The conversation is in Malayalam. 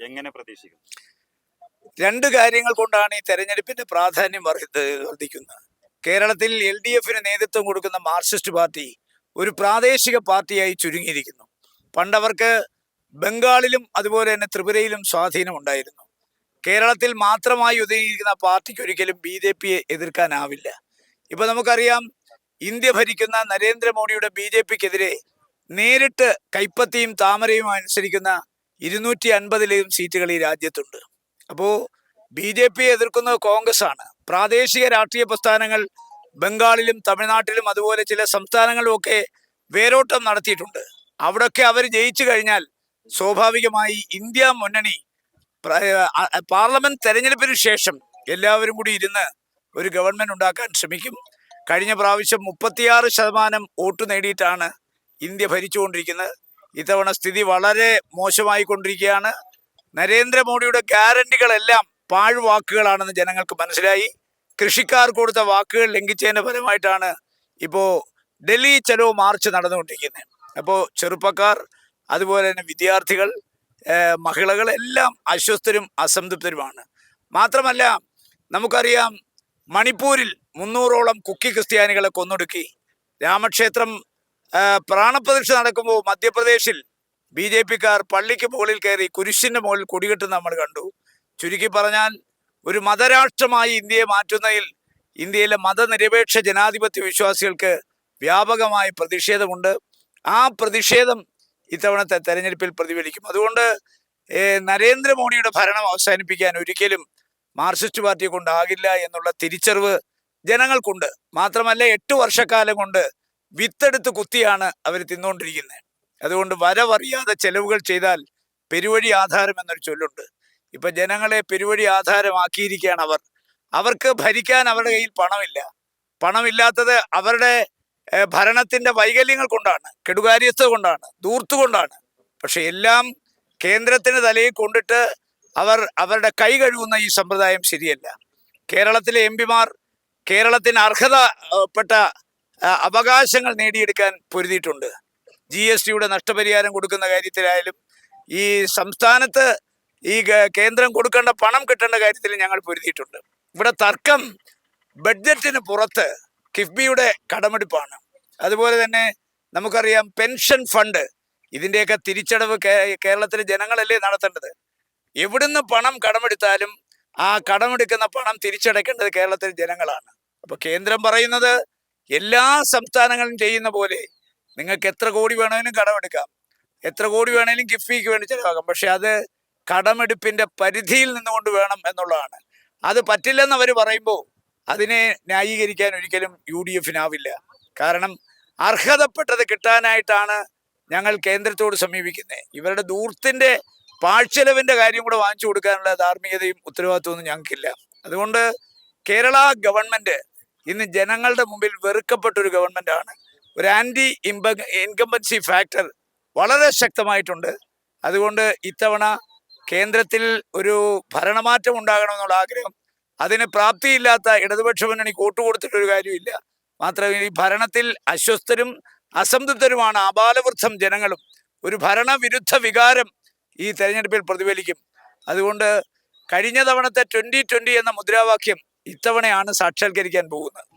എങ്ങനെ പ്രതീക്ഷിക്കും രണ്ട് കാര്യങ്ങൾ കൊണ്ടാണ് ഈ തെരഞ്ഞെടുപ്പിന്റെ പ്രാധാന്യം വർദ്ധ- വർദ്ധിക്കുന്നത്. കേരളത്തിൽ എൽ ഡി എഫിന് നേതൃത്വം കൊടുക്കുന്ന മാർക്സിസ്റ്റ് പാർട്ടി ഒരു പ്രാദേശിക പാർട്ടിയായി ചുരുങ്ങിയിരിക്കുന്നു. പണ്ടവർക്ക് ബംഗാളിലും അതുപോലെ തന്നെ ത്രിപുരയിലും സ്വാധീനം ഉണ്ടായിരുന്നു. കേരളത്തിൽ മാത്രമായി ഒതുങ്ങിയിരിക്കുന്ന പാർട്ടിക്ക് ഒരിക്കലും ബി ജെ പിയെ എതിർക്കാനാവില്ല. ഇപ്പൊ നമുക്കറിയാം ഇന്ത്യ ഭരിക്കുന്ന നരേന്ദ്രമോദിയുടെ ബി ജെ പിക്കെതിരെ നേരിട്ട് കൈപ്പത്തിയും താമരയും അനുസരിക്കുന്ന ഇരുന്നൂറ്റി അൻപതിലേയും സീറ്റുകൾ ഈ രാജ്യത്തുണ്ട്. അപ്പോൾ ബി ജെ പിയെ എതിർക്കുന്നത് കോൺഗ്രസ് ആണ് പ്രാദേശിക രാഷ്ട്രീയ പ്രസ്ഥാനങ്ങൾ ബംഗാളിലും തമിഴ്നാട്ടിലും അതുപോലെ ചില സംസ്ഥാനങ്ങളിലും ഒക്കെ വേരോട്ടം നടത്തിയിട്ടുണ്ട്. അവിടൊക്കെ അവർ ജയിച്ചു കഴിഞ്ഞാൽ സ്വാഭാവികമായി ഇന്ത്യ മുന്നണി പാർലമെന്റ് തെരഞ്ഞെടുപ്പിന് ശേഷം എല്ലാവരും കൂടി ഇരുന്ന് ഒരു ഗവൺമെന്റ് ഉണ്ടാക്കാൻ ശ്രമിക്കും. കഴിഞ്ഞ പ്രാവശ്യം മുപ്പത്തിയാറ് ശതമാനം വോട്ട് നേടിയിട്ടാണ് ഇന്ത്യ ഭരിച്ചുകൊണ്ടിരിക്കുന്നത് ഇത്തവണ സ്ഥിതി വളരെ മോശമായി കൊണ്ടിരിക്കുകയാണ് നരേന്ദ്രമോദിയുടെ ഗ്യാരണ്ടികളെല്ലാം പാഴ്വാക്കുകളാണെന്ന് ജനങ്ങൾക്ക് മനസ്സിലായി. കൃഷിക്കാർ കൊടുത്ത വാക്കുകൾ ലംഘിച്ചതിന്റെ ഫലമായിട്ടാണ് ഇപ്പോൾ ഡൽഹി ചലോ മാർച്ച് നടന്നുകൊണ്ടിരിക്കുന്നത്. അപ്പോൾ ചെറുപ്പക്കാർ അതുപോലെ തന്നെ വിദ്യാർത്ഥികൾ മഹിളകൾ എല്ലാം അസ്വസ്ഥരും അസംതൃപ്തരുമാണ്. മാത്രമല്ല നമുക്കറിയാം മണിപ്പൂരിൽ മുന്നൂറോളം കുക്കി ക്രിസ്ത്യാനികളെ കൊന്നൊടുക്കി. രാമക്ഷേത്രം പ്രാണപ്രതിഷ്ഠ നടക്കുമ്പോൾ മധ്യപ്രദേശിൽ ബി ജെ പിക്കാർ പള്ളിക്ക് മുകളിൽ കയറി കുരിശിന്റെ മുകളിൽ കൊടികെട്ടുന്ന നമ്മൾ കണ്ടു. ചുരുക്കി പറഞ്ഞാൽ ഒരു മതരാഷ്ട്രമായി ഇന്ത്യയെ മാറ്റുന്നതിൽ ഇന്ത്യയിലെ മതനിരപേക്ഷ ജനാധിപത്യ വിശ്വാസികൾക്ക് വ്യാപകമായ പ്രതിഷേധമുണ്ട്. ആ പ്രതിഷേധം ഇത്തവണത്തെ തെരഞ്ഞെടുപ്പിൽ പ്രതിഫലിക്കും. അതുകൊണ്ട് നരേന്ദ്രമോദിയുടെ ഭരണം അവസാനിപ്പിക്കാൻ ഒരിക്കലും മാർക്സിസ്റ്റ് പാർട്ടിയെ കൊണ്ടാകില്ല എന്നുള്ള തിരിച്ചറിവ് ജനങ്ങൾക്കുണ്ട്. മാത്രമല്ല എട്ട് വർഷക്കാലം കൊണ്ട് വിത്തെടുത്ത് കുത്തിയാണ് അവർ തിന്നുകൊണ്ടിരിക്കുന്നത് അതുകൊണ്ട് വരവറിയാതെ ചെലവുകൾ ചെയ്താൽ പെരുവഴി ആധാരം എന്നൊരു ചൊല്ലുണ്ട്. ഇപ്പൊ ജനങ്ങളെ പെരുവഴി ആധാരമാക്കിയിരിക്കുകയാണ് അവർ. അവർക്ക് ഭരിക്കാൻ അവരുടെ കയ്യിൽ പണമില്ല. പണമില്ലാത്തത് അവരുടെ ഭരണത്തിന്റെ വൈകല്യങ്ങൾ കൊണ്ടാണ് കെടുകാര്യസ്ഥ കൊണ്ടാണ് ദൂർത്തുകൊണ്ടാണ് പക്ഷെ എല്ലാം കേന്ദ്രത്തിന് തലയിൽ കൊണ്ടിട്ട് അവർ അവരുടെ കൈ കഴുകുന്ന ഈ സമ്പ്രദായം ശരിയല്ല. കേരളത്തിലെ എം പിമാർ കേരളത്തിന് അർഹതപ്പെട്ട അവകാശങ്ങൾ നേടിയെടുക്കാൻ പൊരുതിയിട്ടുണ്ട്. ജി എസ് ടിയുടെ നഷ്ടപരിഹാരം കൊടുക്കുന്ന കാര്യത്തിലായാലും ഈ സംസ്ഥാനത്ത് ഈ കേന്ദ്രം കൊടുക്കേണ്ട പണം കിട്ടേണ്ട കാര്യത്തിൽ ഞങ്ങൾ പൊരുതിയിട്ടുണ്ട്. ഇവിടെ തർക്കം ബഡ്ജറ്റിന് പുറത്ത് കിഫ്ബിയുടെ കടമെടുപ്പാണ്. അതുപോലെ തന്നെ നമുക്കറിയാം പെൻഷൻ ഫണ്ട് ഇതിന്റെയൊക്കെ തിരിച്ചടവ് കേരളത്തിലെ ജനങ്ങളല്ലേ നടത്തേണ്ടത്? എവിടുന്ന് പണം കടമെടുത്താലും ആ കടമെടുക്കുന്ന പണം തിരിച്ചടയ്ക്കേണ്ടത് കേരളത്തിലെ ജനങ്ങളാണ്. അപ്പോൾ കേന്ദ്രം പറയുന്നത് എല്ലാ സംസ്ഥാനങ്ങളും ചെയ്യുന്ന പോലെ നിങ്ങൾക്ക് എത്ര കോടി വേണമെങ്കിലും കടമെടുക്കാം. എത്ര കോടി വേണമെങ്കിലും കിഫ്ബിക്ക് വേണ്ടി ചെലവാക്കാം. പക്ഷെ അത് കടമെടുപ്പിന്റെ പരിധിയിൽ നിന്നുകൊണ്ട് വേണം എന്നുള്ളതാണ്. അത് പറ്റില്ലെന്ന് അവർ പറയുമ്പോൾ അതിനെ ന്യായീകരിക്കാൻ ഒരിക്കലും യു ഡി എഫിനാവില്ല. കാരണം അർഹതപ്പെട്ടത് കിട്ടാനായിട്ടാണ് ഞങ്ങൾ കേന്ദ്രത്തോട് സമീപിക്കുന്നത്. ഇവരുടെ ദൂർത്തിന്റെ പാഴ്ചെലവിന്റെ കാര്യം കൂടെ വാങ്ങിച്ചു കൊടുക്കാനുള്ള ധാർമ്മികതയും ഉത്തരവാദിത്വമൊന്നും ഞങ്ങൾക്കില്ല. അതുകൊണ്ട് കേരള ഗവൺമെന്റ് ഇന്ന് ജനങ്ങളുടെ മുമ്പിൽ വെറുക്കപ്പെട്ട ഒരു ഗവൺമെന്റ് ആണ്. ഒരു ആന്റി ഇമ്പ ഇൻകംബൻസി ഫാക്ടർ വളരെ ശക്തമായിട്ടുണ്ട്. അതുകൊണ്ട് ഇത്തവണ കേന്ദ്രത്തിൽ ഒരു ഭരണമാറ്റം ഉണ്ടാകണമെന്നുള്ള ആഗ്രഹം അതിന് പ്രാപ്തിയില്ലാത്ത ഇടതുപക്ഷ മുന്നണി കൂട്ടുകൊടുത്തിട്ടൊരു കാര്യമില്ല. മാത്രമല്ല ഈ ഭരണത്തിൽ അസ്വസ്ഥരും അസംതൃപ്തരുമാണ് ആബാലവൃദ്ധം ജനങ്ങളും. ഒരു ഭരണവിരുദ്ധ വികാരം ഈ തെരഞ്ഞെടുപ്പിൽ പ്രതിഫലിക്കും. അതുകൊണ്ട് കഴിഞ്ഞ തവണത്തെ ട്വന്റി ട്വന്റി എന്ന മുദ്രാവാക്യം ഇത്തവണയാണ് സാക്ഷാത്കരിക്കാൻ പോകുന്നത്.